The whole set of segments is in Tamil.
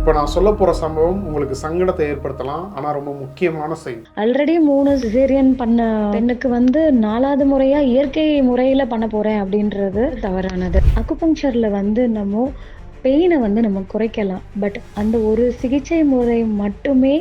இப்போ நான் சொல்ல போற சம்பவம் உங்களுக்கு சங்கடத்தை ஏற்படுத்தலாம் ஆனா ரொம்ப முக்கியமான செய்தி. ஆல்ரெடி மூணு சிசேரியன் பண்ண பெண்ணுக்கு வந்து நாலாவது முறையா இயற்கை முறையில பண்ண போறேன் அப்படின்றது தவறானது. அக்குபங்சர்ல வந்து நம்ம பெயினை வந்து நம்ம குறைக்கலாம். பட் அந்த ஒரு சிகிச்சை முறை மட்டுமே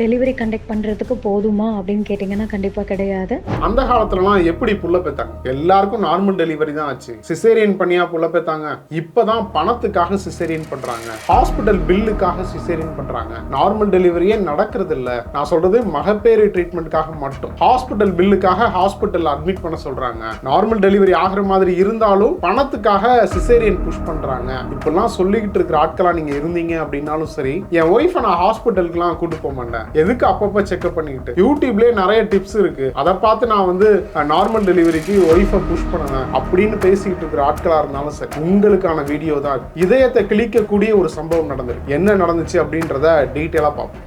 டெலிவரி கண்டக்ட் பண்றதுக்கு போதுமா அப்படின்னு கேட்டிங்கன்னா கண்டிப்பா கிடையாது. அந்த காலத்துலலாம் எப்படி புள்ள பெத்தாங்க? எல்லாருக்கும் நார்மல் டெலிவரி தான் ஆச்சு. சிசேரியன் பண்ணியா புள்ள பெத்தாங்க? இப்பதான் பணத்துக்காக சிசேரியன் பண்றாங்க. ஹாஸ்பிட்டல் பில்லுக்காக சிசேரியன் பண்றாங்க. நார்மல் டெலிவரியே நடக்கிறது இல்ல நான் சொல்றது மகப்பேறு ட்ரீட்மெண்ட்காக மட்டும். ஹாஸ்பிட்டல் பில்லுக்காக ஹாஸ்பிட்டல் அட்மிட் பண்ண சொல்றாங்க. நார்மல் டெலிவரி ஆகிற மாதிரி இருந்தாலும் பணத்துக்காக சிசேரியன் புஷ் பண்றாங்க. இப்பெல்லாம் சொல்லிக்கிட்டு இருக்கிற ஆட்களா நீங்க இருந்தீங்க அப்படின்னாலும் சரி என் ஒய்ஃபை நான் ஹாஸ்பிட்டலுக்குலாம் கூட்டு போக மாட்டேன். எதுக்கு அப்பப்ப செக்அப் பண்ணிக்கிட்டு? யூடியூப்லயே நிறைய டிப்ஸ் இருக்கு. அதை பார்த்து நான் வந்து நார்மல் டெலிவரிக்கு ஒய்ஃபை புஷ் பண்ணுவேன். அப்படின்னு பேசிக்கிட்டு இருக்கிற ஆட்களா இருந்தாலும் சரி உங்களுக்கான வீடியோ தான் இதயத்தை கிழிக்கக்கூடிய ஒரு சம்பவம் நடந்திருக்கு. என்ன நடந்துச்சு அப்படின்றத டீட்டெயிலா பார்ப்போம்.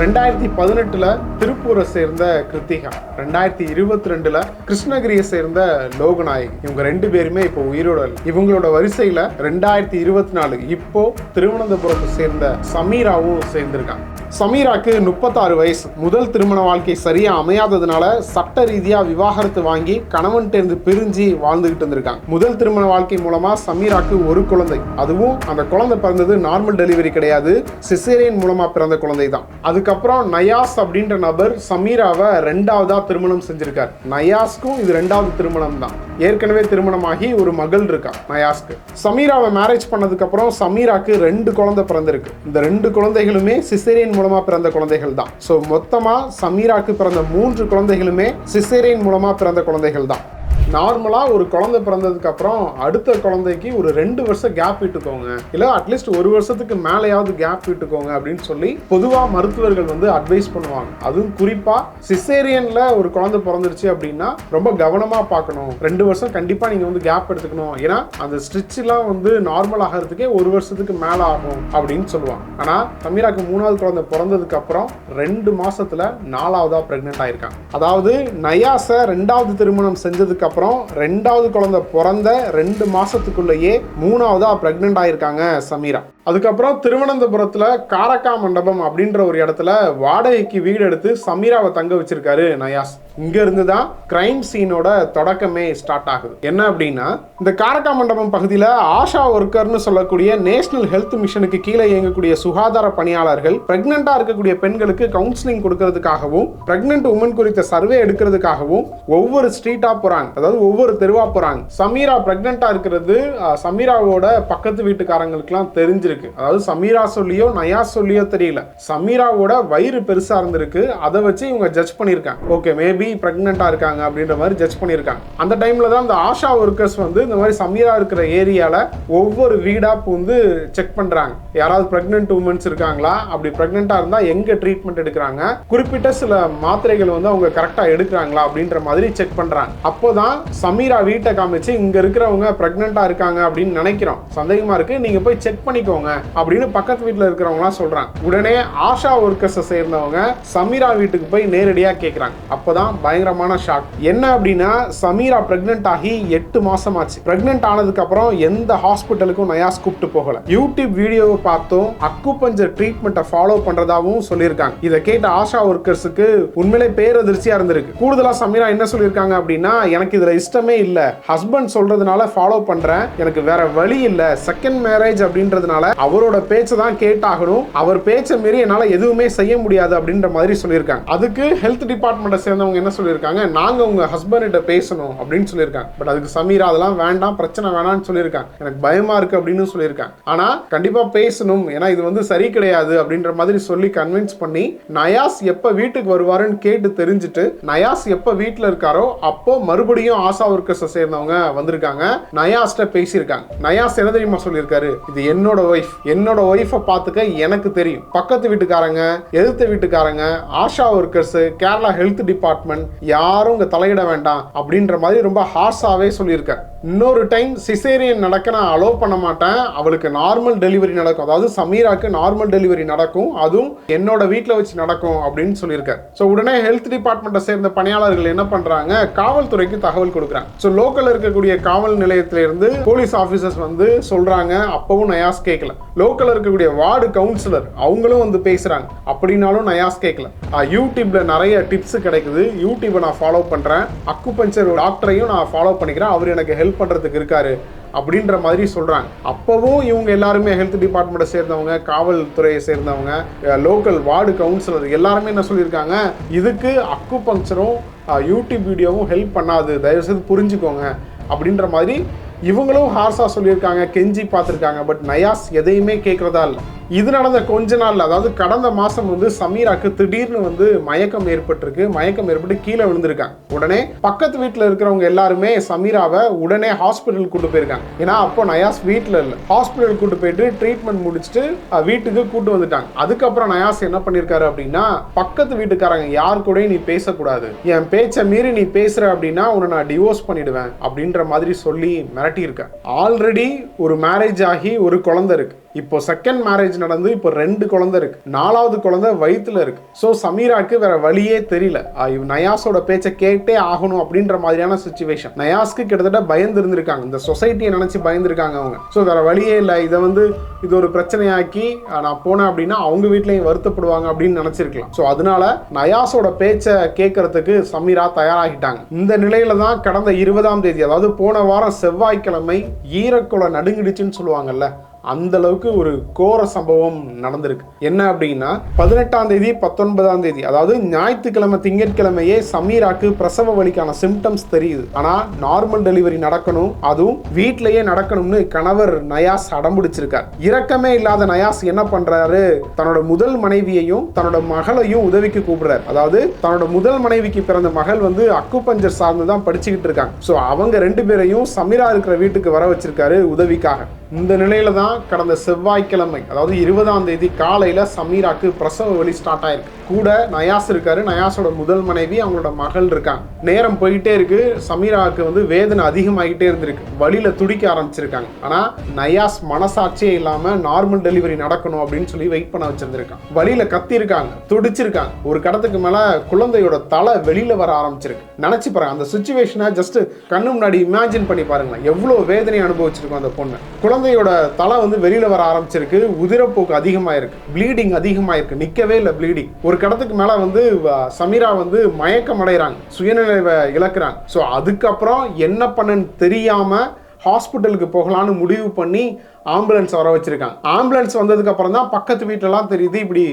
ரெண்டாயிரத்தி பதினெட்டுல திருப்பூரை சேர்ந்த கிருத்திகா ரெண்டாயிரத்தி இருபத்தி ரெண்டுல கிருஷ்ணகிரியை சேர்ந்த லோகநாயகி. இவங்க ரெண்டு பேருமே இப்போ உயிரோட இவங்களோட வரிசையில ரெண்டாயிரத்தி இருபத்தி நாலு இப்போ திருவனந்தபுரத்தை சேர்ந்த சமீராவும் சேர்ந்திருக்காங்க. சமீராக்கு முப்பத்தாறு வயசு. முதல் திருமண வாழ்க்கை சரியா அமையாததுனால சட்ட ரீதியா விவாகரத்து வாங்கி கணவன் பிரிஞ்சு வாழ்ந்துகிட்டு இருந்திருக்காங்க. முதல் திருமண வாழ்க்கை மூலமா சமீராக்கு ஒரு குழந்தை. அதுவும் அந்த குழந்தை பிறந்தது நார்மல் டெலிவரி கிடையாது. சிசேரியன் மூலமா பிறந்த குழந்தை தான் அதுக்கப்புறம் நயாஸ் அப்படின்ற நபர் சமீராவை ரெண்டாவதா திருமணம் செஞ்சிருக்கார். நயாஸ்க்கும் இது ரெண்டாவது திருமணம் தான் ஏற்கனவே திருமணமாகி ஒரு மகள் இருக்கா நயாஸ்க்கு. சமீராவை மேரேஜ் பண்ணதுக்கு அப்புறம் சமீராக்கு ரெண்டு குழந்தை பிறந்திருக்கு. இந்த ரெண்டு குழந்தைகளுமே சிசேரியன் மூலமா பிறந்த குழந்தைகள் தான் ஸோ மொத்தமா சமீராக்கு பிறந்த மூன்று குழந்தைகளுமே சிசேரியன் மூலமா பிறந்த குழந்தைகள் தான் நார்மலா ஒரு குழந்தை பிறந்ததுக்கு அப்புறம் அடுத்த குழந்தைக்கு ஒரு ரெண்டு வருஷம் கேப் விட்டுக்கோங்க இல்ல அட்லீஸ்ட் ஒரு வருஷத்துக்கு மேலேயாவது கேப் விட்டுக்கோங்க அப்படின்னு சொல்லி பொதுவா மருத்துவர்கள் வந்து அட்வைஸ் பண்ணுவாங்க. அதுவும் குறிப்பா சிசேரியன்ல ஒரு குழந்தை பிறந்துருச்சு அப்படின்னா ரொம்ப கவனமா பார்க்கணும். ரெண்டு வருஷம் கண்டிப்பா நீங்க வந்து கேப் எடுத்துக்கணும். ஏன்னா அந்த ஸ்டிச் எல்லாம் வந்து நார்மல் ஆகிறதுக்கே ஒரு வருஷத்துக்கு மேல ஆகும் அப்படின்னு சொல்லுவாங்க. ஆனா தமிழாக்கு மூணாவது குழந்தை பிறந்ததுக்கு அப்புறம் ரெண்டு மாசத்துல நாலாவதா பிரெக்னென்ட் ஆயிருக்காங்க. அதாவது நயாச ரெண்டாவது திருமணம் செஞ்சதுக்கு அப்புறம் ரெண்டாவது குழந்தை பிறந்த ரெண்டு மாசத்துக்குள்ளேயே மூணாவதா ப்ரெக்னென்ட் ஆயிருக்காங்க சமீரா. அதுக்கப்புறம் திருவனந்தபுரத்தில் காரக்கா மண்டபம் அப்படின்ற ஒரு இடத்துல வாடகைக்கு வீடு எடுத்து சமீராவை தங்க வச்சிருக்காரு நயாஸ். இங்கேருந்து தான் கிரைம் சீனோட தொடக்கமே ஸ்டார்ட் ஆகுது. என்ன அப்படின்னா இந்த காரக்கா மண்டபம் பகுதியில் ஆஷா ஒர்க்கர்னு சொல்லக்கூடிய நேஷனல் ஹெல்த் மிஷனுக்கு கீழே இயங்கக்கூடிய சுகாதார பணியாளர்கள் பிரெக்னெண்ட்டாக இருக்கக்கூடிய பெண்களுக்கு கவுன்சிலிங் கொடுக்கறதுக்காகவும் பிரெக்னென்ட் உமன் குறித்த சர்வே எடுக்கிறதுக்காகவும் ஒவ்வொரு ஸ்ட்ரீட்டாக போகிறாங்க அதாவது ஒவ்வொரு தெருவாக போகிறாங்க சமீரா பிரெக்னெண்ட்டாக இருக்கிறது சமீராவோட பக்கத்து வீட்டுக்காரங்களுக்குலாம் தெரிஞ்சிருக்கு. அதாவது சமீரா சொல்லியோ நயா சொல்லியோ தெரியல. சமீராவோட வயிறு பெருசா இருந்திருக்கு. அதை வச்சு இவங்க ஜட்ஜ் பண்ணியிருக்காங்க. ஓகே மேபி பிரெக்னெண்டா இருக்காங்க அப்படின்ற மாதிரி ஜட்ஜ் பண்ணியிருக்காங்க. அந்த டைம்ல தான் இந்த ஆஷா ஒர்க்கர்ஸ் வந்து இந்த மாதிரி சமீரா இருக்கிற ஏரியால ஒவ்வொரு வீடா வந்து செக் பண்றாங்க. யாராவது பிரெக்னென்ட் உமன்ஸ் இருக்காங்களா? அப்படி பிரெக்னெண்டா இருந்தா எங்க ட்ரீட்மெண்ட் எடுக்கிறாங்க? குறிப்பிட்ட சில மாத்திரைகள் வந்து அவங்க கரெக்டா எடுக்கிறாங்களா? அப்படின்ற மாதிரி செக் பண்றாங்க. அப்போதான் சமீரா வீட்டை காமிச்சு இங்க இருக்கிறவங்க பிரெக்னெண்டா இருக்காங்க அப்படின்னு நினைக்கிறோம். சந்தேகமா இருக்கு. நீங்க போய் செக் பண்ணிக்கோங்க. அப்படின்னு பக்கத்து வீட்டில் இருக்கிறவங்களாம் சொல்கிறாங்க உடனே ஆஷா ஒர்க்கர்ஸை சேர்ந்தவங்க சமீரா வீட்டுக்கு போய் நேரடியாக கேட்குறாங்க அப்போ அப்போதான் பயங்கரமான ஷாக் என்ன அப்படின்னா சமீரா பிரெக்னென்ட் ஆகி எட்டு மாதம் ஆச்சு பிரெக்னென்ட் ஆனதுக்கு அப்புறம் எந்த ஹாஸ்பிட்டலுக்கும் நயாஸ் கூப்பிட்டு போகல. யூடியூப் வீடியோவை பார்த்தும் அக்குபஞ்சர் ட்ரீட்மெண்ட்டை ஃபாலோ பண்ணுறதாகவும் சொல்லியிருக்காங்க. இதை கேட்ட ஆஷா ஒர்க்கர்ஸுக்கு உண்மையிலே பேரதிர்ச்சியாக இருந்திருக்கு. கூடுதலாக சமீரா என்ன சொல்லியிருக்காங்க அப்படின்னா எனக்கு இதில் இஷ்டமே இல்லை. ஹஸ்பண்ட் சொல்கிறதுனால ஃபாலோ பண்ணுறேன் எனக்கு வேற வழி இல்லை. செகண்ட் மேரேஜ் அப்படின்றதுனால அவரோட பேச்சை தான் கேட்டாகணும். அவர் பேச்சை மீறி என்னால எதுவுமே செய்ய முடியாது அப்படின்ற மாதிரி சொல்லியிருக்காங்க. அதுக்கு ஹெல்த் டிபார்ட்மெண்ட்டை சேர்ந்தவங்க என்ன சொல்லியிருக்காங்க? நாங்க உங்க ஹஸ்பண்ட் பேசணும் அப்படின்னு சொல்லியிருக்காங்க. பட் அதுக்கு சமீரா அதெல்லாம் வேண்டாம் பிரச்சனை வேணாம்னு சொல்லியிருக்காங்க. எனக்கு பயமா இருக்கு அப்படின்னு சொல்லியிருக்காங்க. ஆனா கண்டிப்பாக பேசணும். ஏன்னா இது வந்து சரி கிடையாது அப்படின்ற மாதிரி சொல்லி கன்வின்ஸ் பண்ணி நயாஸ் எப்போ வீட்டுக்கு வருவாருன்னு கேட்டு தெரிஞ்சுட்டு நயாஸ் எப்போ வீட்டில் இருக்காரோ அப்போ மறுபடியும் ஆசா ஒர்க்கர்ஸை சேர்ந்தவங்க வந்திருக்காங்க. நயாஸ்ட்ட பேசியிருக்காங்க. நயாஸ் என்ன தெரியுமா சொல்லியிருக்காரு? இது என்னோட ஒய்ஃப் என்னோட ஒய்ஃபை பார்த்துக்க எனக்கு தெரியும். பக்கத்து வீட்டுக்காரங்க எதிர்த்த வீட்டுக்காரங்க Asha workers Kerala health department யாரும் இங்க தலையிட வேண்டாம் அப்படின்ற மாதிரி ரொம்ப ஹார்ஸாவே சொல்லியிருக்காரு இன்னொரு டைம் சிசேரியன் நடக்க நான் அலோவ் பண்ண மாட்டேன். அவளுக்கு நார்மல் டெலிவரி நடக்கும். அதாவது சமீராக்கு நார்மல் டெலிவரி நடக்கும். அதுவும் என்னோட வீட்டில் வச்சு நடக்கும் அப்படின்னு சொல்லியிருக்காரு ஸோ உடனே ஹெல்த் டிபார்ட்மெண்ட்டை சேர்ந்த பணியாளர்கள் என்ன பண்றாங்க? காவல்துறைக்கு தகவல் கொடுக்குறாங்க. ஸோ லோக்கல்ல இருக்கக்கூடிய காவல் நிலையத்திலிருந்து போலீஸ் ஆஃபீஸர்ஸ் வந்து சொல்றாங்க. அப்பவும் நயாஸ் கேட்கல லோக்கல்ல இருக்கக்கூடிய வார்டு கவுன்சிலர் அவங்களும் வந்து பேசுகிறாங்க அப்படின்னாலும் நயாஸ் கேட்கல யூடியூப்பில் யூடியூப்ல நிறைய டிப்ஸ் கிடைக்குது. யூடியூப்பை நான் ஃபாலோ பண்றேன். அக்குபஞ்சர் டாக்டரையும் நான் ஃபாலோ பண்ணிக்கிறேன். அவர் எனக்கு ஹெல்ப் பண்ணுறதுக்கு இருக்காரு அப்படின்ற மாதிரி சொல்கிறாங்க அப்போவும் இவங்க எல்லாருமே ஹெல்த் டிபார்ட்மெண்ட்டை சேர்ந்தவங்க காவல்துறையை சேர்ந்தவங்க லோக்கல் வார்டு கவுன்சிலர் எல்லாருமே என்ன சொல்லியிருக்காங்க? இதுக்கு அக்குபஞ்சரும் யூடியூப் வீடியோவும் ஹெல்ப் பண்ணாது. தயவுசெய்து புரிஞ்சுக்கோங்க. அப்படின்ற மாதிரி இவங்களும் ஹார்ஸாக சொல்லியிருக்காங்க கெஞ்சி பார்த்துருக்காங்க பட் நயாஸ் எதையுமே கேட்குறதா இல்லை. இது நடந்த கொஞ்ச நாள்ல அதாவது கடந்த மாசம் வந்து சமீராக்கு திடீர்னு வந்து மயக்கம் ஏற்பட்டிருக்கு. மயக்கம் ஏற்பட்டு கீழே விழுந்திருக்காங்க. உடனே பக்கத்து வீட்டில் இருக்கிறவங்க எல்லாருமே சமீராவை உடனே ஹாஸ்பிட்டல் கூட்டு போயிருக்காங்க. ஏன்னா அப்போ நயாஸ் வீட்டில் இல்லை. ஹாஸ்பிட்டல் கூட்டு போயிட்டு ட்ரீட்மெண்ட் முடிச்சுட்டு வீட்டுக்கு கூட்டு வந்துட்டாங்க. அதுக்கப்புறம் நயாஸ் என்ன பண்ணியிருக்காரு அப்படின்னா பக்கத்து வீட்டுக்காரங்க யார் கூடயும் நீ பேசக்கூடாது. என் பேச்சை மீறி நீ பேசுற அப்படின்னா உன்னை நான் டிவோர்ஸ் பண்ணிடுவேன் அப்படின்ற மாதிரி சொல்லி மிரட்டியிருக்கேன் ஆல்ரெடி ஒரு மேரேஜ் ஆகி ஒரு குழந்தை இருக்கு. இப்போ செகண்ட் மேரேஜ் நடந்து இப்போ ரெண்டு குழந்தை இருக்கு. நாலாவது குழந்தை வயிற்றுல இருக்கு. ஸோ சமீராக்கு வேற வழியே தெரியல. நயாஸோட பேச்சை கேட்டே ஆகணும் அப்படின்ற மாதிரியான சுச்சுவேஷன் நயாஸ்க்கு கிட்டத்தட்ட பயந்து இருந்திருக்காங்க. இந்த சொசைட்டியை நினைச்சு பயந்துருக்காங்க அவங்க. ஸோ வேற வழியே இல்லை. இதை வந்து இது ஒரு பிரச்சனையாக்கி நான் போனேன் அப்படின்னா அவங்க வீட்லையும் வருத்தப்படுவாங்க அப்படின்னு நினைச்சிருக்கலாம். ஸோ அதனால நயாஸோட பேச்சை கேட்கறதுக்கு சமீரா தயாராகிட்டாங்க. இந்த நிலையில தான் கடந்த இருபதாம் தேதி அதாவது போன வாரம் செவ்வாய்க்கிழமை ஈரக்குல நடுங்கிடுச்சுன்னு சொல்லுவாங்கல்ல அந்த அளவுக்கு ஒரு கோர சம்பவம் நடந்திருக்கு. என்ன அப்படின்னா பதினெட்டாம் தேதி பத்தொன்பதாம் தேதி அதாவது ஞாயிற்றுக்கிழமை திங்கட்கிழமையே சமீராக்கு பிரசவ வலிக்கான சிம்டம்ஸ் தெரியுது. ஆனால் நார்மல் டெலிவரி நடக்கணும் அதுவும் வீட்டிலேயே நடக்கணும்னு கணவர் நயாஸ் அடம்பிடிச்சிருக்கார். இரக்கமே இல்லாத நயாஸ் என்ன பண்றாரு? தன்னோட முதல் மனைவியையும் தன்னோட மகளையும் உதவிக்கு கூப்பிடுறாரு. அதாவது தன்னோட முதல் மனைவிக்கு பிறந்த மகள் வந்து அக்குபஞ்சர் சார்ந்து தான் படிச்சுக்கிட்டு இருக்காங்க. ஸோ அவங்க ரெண்டு பேரையும் சமீரா இருக்கிற வீட்டுக்கு வர வச்சிருக்காரு உதவிக்காக. இந்த நிலையில தான் கடந்த செவ்வாய்க்கிழமை அதாவது இருபதாம் தேதி காலையில் சமீராக்கு பிரசவ வழி ஸ்டார்ட் ஆயிருக்கு. கூட நயாஸ் இருக்காரு. நயாஸோட முதல் மனைவி அவங்களோட மகள் இருக்காங்க. நேரம் போயிட்டே இருக்கு. சமீராவுக்கு வந்து வேதனை அதிகமாகிட்டே இருந்திருக்கு. வழியில துடிக்க ஆரம்பிச்சிருக்காங்க. ஆனா நயாஸ் மனசாட்சியே இல்லாம நார்மல் டெலிவரி நடக்கணும் அப்படின்னு சொல்லி வெயிட் பண்ண வச்சிருந்திருக்கான் வழியில கத்தி இருக்காங்க துடிச்சிருக்காங்க. ஒரு கடத்துக்கு மேல குழந்தையோட தலை வெளியில வர ஆரம்பிச்சிருக்கு. நினைச்சு பாருங்க அந்த சுச்சுவேஷனை ஜஸ்ட் கண்ணு முன்னாடி இமேஜின் பண்ணி பாருங்களேன். எவ்வளவு வேதனை அனுபவிச்சிருக்கும் அந்த பொண்ணு. குழந்தையோட தலை வந்து வெளியில வர ஆரம்பிச்சிருக்கு. உதிரப்போக்கு அதிகமாயிருக்கு. ப்ளீடிங் அதிகமாயிருக்கு. நிக்கவே இல்லை ப்ளீடிங் ஒரு கடத்துக்கு மேலே வந்து வ- சமீரா வந்து மயக்கம் அடைகிறாங்க சுயநினைவை இழக்கிறாங்க. ஸோ அதுக்கப்புறம் என்ன பண்ணுன்னு தெரியாமல் ஹாஸ்பிட்டலுக்கு போகலான்னு முடிவு பண்ணி ஆம்புலன்ஸ் வர வச்சுருக்காங்க. ஆம்புலன்ஸ் வந்ததுக்கு அப்புறம் தான் பக்கத்து வீட்டிலலாம் தெரியுது இப்படி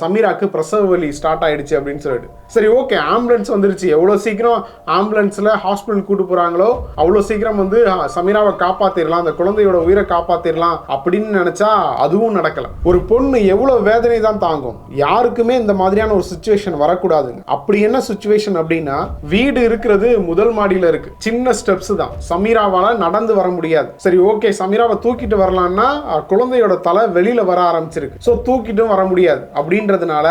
சமீராக்கு பிரசவ வலி ஸ்டார்ட் ஆகிடுச்சு அப்படின்னு சொல்லிட்டு. சரி ஓகே ஆம்புலன்ஸ் வந்துருச்சு. எவ்வளோ சீக்கிரம் ஆம்புலன்ஸில் ஹாஸ்பிட்டல் கூட்டு போகிறாங்களோ அவ்வளோ சீக்கிரம் வந்து சமீராவை காப்பாற்றிடலாம் அந்த குழந்தையோட உயிரை காப்பாற்றிடலாம் அப்படின்னு நினச்சா அதுவும் நடக்கல. ஒரு பொண்ணு எவ்வளோ வேதனை தான் தாங்கும். யாருக்குமே இந்த மாதிரியான ஒரு சுச்சுவேஷன் வரக்கூடாதுங்க அப்படி என்ன சுச்சுவேஷன் அப்படின்னா வீடு இருக்கிறது முதல் மாடியில் இருக்கு. சின்ன ஸ்டெப்ஸ் தான். சமீராவால் நடந்து வர முடியாது. சரி ஓகே சமீராவை தூக்கிட்டு வரலான்னா குழந்தையோட தலை வெளியில வர ஆரம்பிச்சிருக்கு. ஸோ தூக்கிட்டும் வர முடியாது. அப்படின்றதுனால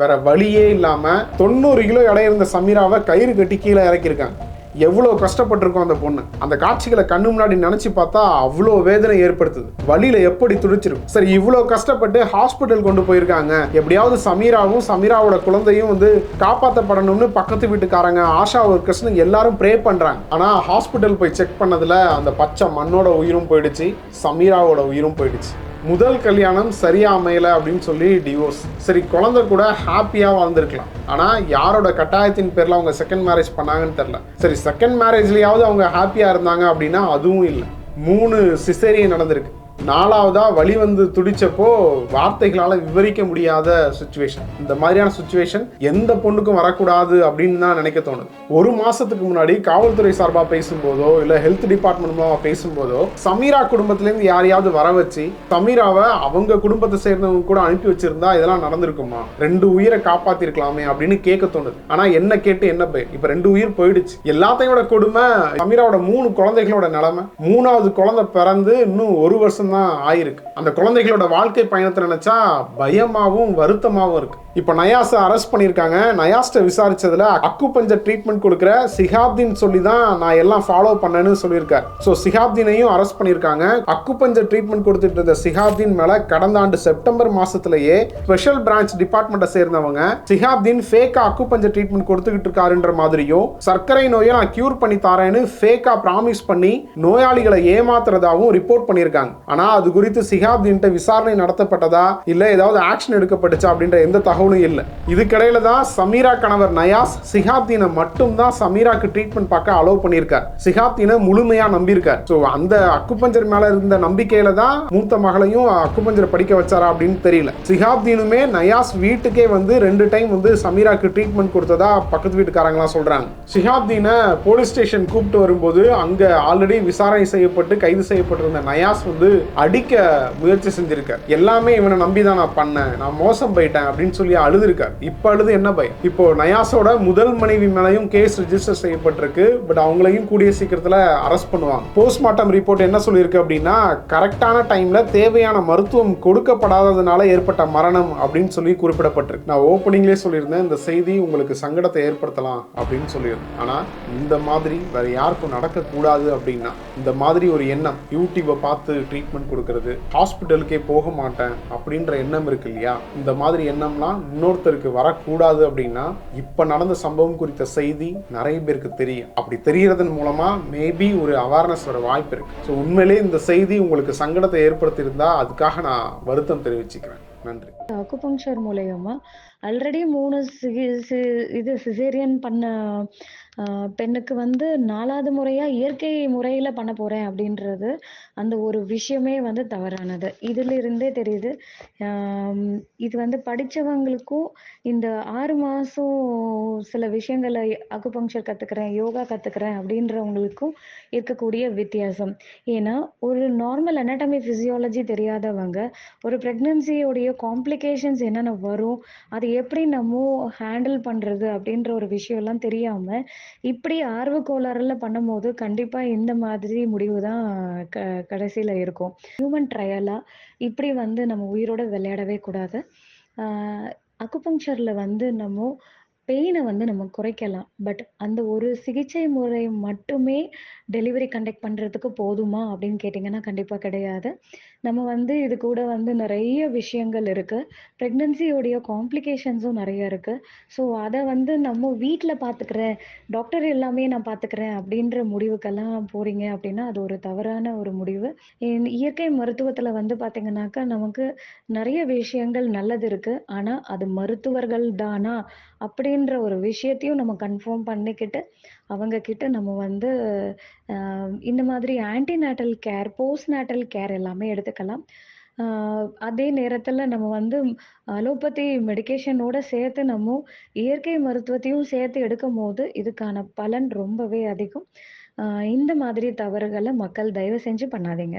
வேற வழியே இல்லாம தொண்ணூறு கிலோ எடை இருந்த சமீராவை கயிறு கட்டி கீழே இறக்கியிருக்காங்க. எவ்வளோ கஷ்டப்பட்டிருக்கோம் அந்த பொண்ணு. அந்த காட்சிகளை கண்ணு முன்னாடி நினைச்சு பார்த்தா அவ்வளோ வேதனை ஏற்படுத்துது. வழியில எப்படி துடிச்சிருக்கும் சரி இவ்வளோ கஷ்டப்பட்டு ஹாஸ்பிட்டல் கொண்டு போயிருக்காங்க. எப்படியாவது சமீராவும் சமீராவோட குழந்தையும் வந்து காப்பாற்றப்படணும்னு பக்கத்து வீட்டுக்காரங்க ஆஷா ஒர்க்கர்ஸ்னு எல்லாரும் ப்ரே பண்ணுறாங்க ஆனால் ஹாஸ்பிட்டல் போய் செக் பண்ணதில் அந்த பச்சை மண்ணோட உயிரும் போயிடுச்சு சமீராவோட உயிரும் போயிடுச்சு. முதல் கல்யாணம் சரியாக அமையலை அப்படின்னு சொல்லி டிவோர்ஸ் சரி குழந்தை கூட ஹாப்பியாக வாழ்ந்திருக்கலாம். ஆனால் யாரோட கட்டாயத்தின் பேரில் அவங்க செகண்ட் மேரேஜ் பண்ணாங்கன்னு தெரில சரி செகண்ட் மேரேஜ்லேயாவது அவங்க ஹாப்பியாக இருந்தாங்க அப்படின்னா அதுவும் இல்லை. மூணு சிசேரியை நடந்திருக்கு. நாலாவதாக வழி வந்து துடிச்சப்போ வார்த்தைகளால் விவரிக்க முடியாத சுச்சுவேஷன் இந்த மாதிரியான சுச்சுவேஷன் எந்த பொண்ணுக்கும் வரக்கூடாது அப்படின்னு தான் நினைக்க தோணுது. ஒரு மாதத்துக்கு முன்னாடி காவல்துறை சார்பாக பேசும்போதோ இல்லை ஹெல்த் டிபார்ட்மெண்ட் மூலமாக பேசும்போதோ சமீரா குடும்பத்துலேருந்து யாரையாவது வர வச்சு சமீராவை அவங்க குடும்பத்தை சேர்ந்தவங்க கூட அனுப்பி வச்சிருந்தா இதெல்லாம் நடந்திருக்குமா? ரெண்டு உயிரை காப்பாற்றிருக்கலாமே அப்படின்னு கேட்க தோணுது. ஆனால் என்ன கேட்டு என்ன பய இப்போ ரெண்டு உயிர் போயிடுச்சு. எல்லாத்தையும் கொடுமை சமீராவோட மூணு குழந்தைகளோட நிலைமை. மூணாவது குழந்தை பிறந்து இன்னும் ஒரு வருஷம் தான் ஆயிருக்கு. அந்த குழந்தைகளோட வாழ்க்கை பயணத்தை நினைச்சா பயமாகவும் வருத்தமாகவும் இருக்கு. இப்போ நயாஸை அரெஸ்ட் பண்ணியிருக்காங்க. நயாஸ்ட்டை விசாரிச்சதுல அக்குபஞ்சர் ட்ரீட்மெண்ட் கொடுக்குற சிஹாப்தீன் சொல்லி தான் நான் எல்லாம் ஃபாலோ பண்ணேன்னு சொல்லியிருக்கார். ஸோ சிஹாப்தீனையும் அரெஸ்ட் பண்ணியிருக்காங்க. அக்குபஞ்சர் ட்ரீட்மெண்ட் கொடுத்துட்டு இருந்த சிஹாப்தீன் மேல கடந்த ஆண்டு செப்டம்பர் மாசத்திலேயே ஸ்பெஷல் பிரான்ச் டிபார்ட்மெண்ட்டை சேர்ந்தவங்க சிஹாப்தீன் ஃபேக்கா அக்குபஞ்சர் ட்ரீட்மெண்ட் கொடுத்துக்கிட்டு இருக்காருன்ற மாதிரியும் சர்க்கரை நோயை நான் க்யூர் பண்ணி தரேன்னு ஃபேக்கா ப்ராமிஸ் பண்ணி நோயாளிகளை ஏமாத்துறதாகவும் ரிப்போர்ட் பண்ணியிருக்காங்க. ஆனால் அது குறித்து சிஹாப்தீன்ட்ட விசாரணை நடத்தப்பட்டதா? இல்லை ஏதாவது ஆக்ஷன் எடுக்கப்பட்டுச்சா அப்படின்ற எந்த தகவலும் இல்லை. இதுக்கிடையில தான் சமீரா கணவர் நயாஸ் சிஹாப்தீனை மட்டும்தான் சமீராக்கு ட்ரீட்மெண்ட் பார்க்க அலோவ் பண்ணியிருக்கார். சிஹாப்தீனை முழுமையாக நம்பியிருக்கார். ஸோ அந்த அக்குப்பஞ்சர் மேலே இருந்த நம்பிக்கையில தான் மூத்த மகளையும் அக்குப்பஞ்சர் படிக்க வச்சாரா அப்படின்னு தெரியல. சிஹாப்தீனுமே நயாஸ் வீட்டுக்கே வந்து ரெண்டு டைம் வந்து சமீராக்கு ட்ரீட்மெண்ட் கொடுத்ததா பக்கத்து வீட்டுக்காரங்களாம் சொல்கிறாங்க சிஹாப்தீனை போலீஸ் ஸ்டேஷன் கூப்பிட்டு வரும்போது அங்கே ஆல்ரெடி விசாரணை செய்யப்பட்டு கைது செய்யப்பட்டிருந்த நயாஸ் வந்து அடிக்க முயற்சி செஞ்சிருக்கார். எல்லாமே இவனை நம்பி தான் நான் பண்ணேன் நான் மோசம் போயிட்டேன் அப்படின்னு சொல்லி அழுதுருக்கார். இப்போ அழுது என்ன பயம்? இப்போ நயாஸோட முதல் மனைவி மேலையும் கேஸ் ரிஜிஸ்டர் செய்யப்பட்டிருக்கு. பட் அவங்களையும் கூடிய சீக்கிரத்தில் அரெஸ்ட் பண்ணுவாங்க. போஸ்ட்மார்ட்டம் ரிப்போர்ட் என்ன சொல்லியிருக்கு அப்படின்னா கரெக்டான டைம்ல தேவையான மருத்துவம் கொடுக்கப்படாததுனால ஏற்பட்ட மரணம் அப்படின்னு சொல்லி குறிப்பிடப்பட்டிருக்கு. நான் ஓப்பனிங்லேயே சொல்லியிருந்தேன் இந்த செய்தி உங்களுக்கு சங்கடத்தை ஏற்படுத்தலாம் அப்படின்னு சொல்லியிருந்தேன். ஆனால் இந்த மாதிரி வேற யாருக்கும் நடக்கக்கூடாது அப்படின்னா இந்த மாதிரி ஒரு எண்ணம் யூடியூப்பை பார்த்து ட்ரீட்மெண்ட் கொடுக்கறது. ஹாஸ்பிட்டலுக்கே போக மாட்டேன் அப்படின்ற எண்ணம் இருக்கு இல்லையா? இந்த மாதிரி எண்ணம்லாம் இன்னொருத்தருக்கு வரக்கூடாது அப்படின்னா இப்போ நடந்த சம்பவம் குறித்த செய்தி நிறைய பேருக்கு தெரியும். அப்படி தெரியறதன் மூலமா மேபி ஒரு அவேர்னஸ் வர வாய்ப்பு இருக்கு. ஸோ உண்மையிலே இந்த செய்தி உங்களுக்கு சங்கடத்தை ஏற்படுத்தியிருந்தா அதுக்காக நான் வருத்தம் தெரிவிச்சுக்கிறேன். நன்றி. அக்குபங்க்சர் மூலயமா ஆல்ரெடி மூணு சிகி சி இது சிசேரியன் பண்ண பெண்ணுக்கு வந்து நாலாவது முறையா இயற்கை முறையில பண்ண போறேன் அப்படின்றது அந்த ஒரு விஷயமே வந்து தவறானது. இதுல இருந்தே தெரியுது இது வந்து படிச்சவங்களுக்கும் இந்த ஆறு மாசம் சில விஷயங்களை அக்குபங்கர் கத்துக்கிறேன் யோகா கத்துக்கிறேன் அப்படின்றவங்களுக்கும் இருக்கக்கூடிய வித்தியாசம். ஏன்னா ஒரு நார்மல் அனாட்டமி பிசியாலஜி தெரியாதவங்க ஒரு பிரெக்னன்சியோடைய காம்ப்ளிகேஷன்ஸ் என்னென்ன வரும் அது எப்படி நம்ம ஹேண்டில் பண்றது அப்படின்ற ஒரு விஷயம் எல்லாம் தெரியாம இப்படி ஆர்வ கோளாறுல பண்ணும்போது கண்டிப்பா இந்த மாதிரி முடிவு தான் க கடைசியில இருக்கும். ஹியூமன் ட்ரையலா இப்படி வந்து நம்ம உயிரோட விளையாடவே கூடாது. ஆஹ் வந்து நம்ம பெயினை வந்து நம்ம குறைக்கலாம். பட் அந்த ஒரு சிகிச்சை முறை மட்டுமே டெலிவரி கண்டக்ட் பண்ணுறதுக்கு போதுமா? அப்படின்னு கேட்டிங்கன்னா கண்டிப்பாக கிடையாது. நம்ம வந்து இது கூட வந்து நிறைய விஷயங்கள் இருக்குது ப்ரெக்னென்சியோடைய காம்ப்ளிகேஷன்ஸும் நிறைய இருக்குது ஸோ அதை வந்து நம்ம வீட்டில் பார்த்துக்கிறேன் டாக்டர் எல்லாமே நான் பார்த்துக்கிறேன் அப்படின்ற முடிவுக்கெல்லாம் போகிறீங்க அப்படின்னா அது ஒரு தவறான ஒரு முடிவு. இயற்கை மருத்துவத்தில் வந்து பார்த்திங்கனாக்கா நமக்கு நிறைய விஷயங்கள் நல்லது இருக்குது ஆனால் அது மருத்துவர்கள் தானா? அப்படி அப்படின்ற ஒரு விஷயத்தையும் நம்ம கன்ஃபார்ம் பண்ணிக்கிட்டு அவங்க கிட்ட நம்ம வந்து இந்த மாதிரி antenatal care post natal care எல்லாமே எடுத்துக்கலாம். அதே நேரத்தில் நம்ம வந்து அலோபதி மெடிகேஷனோட சேர்த்து நம்ம இயற்கை மருத்துவத்தையும் சேர்த்து எடுக்கும் போது இதுக்கான பலன் ரொம்பவே அதிகம். இந்த மாதிரி தவறுகளை மக்கள் தயவு செஞ்சு பண்ணாதீங்க.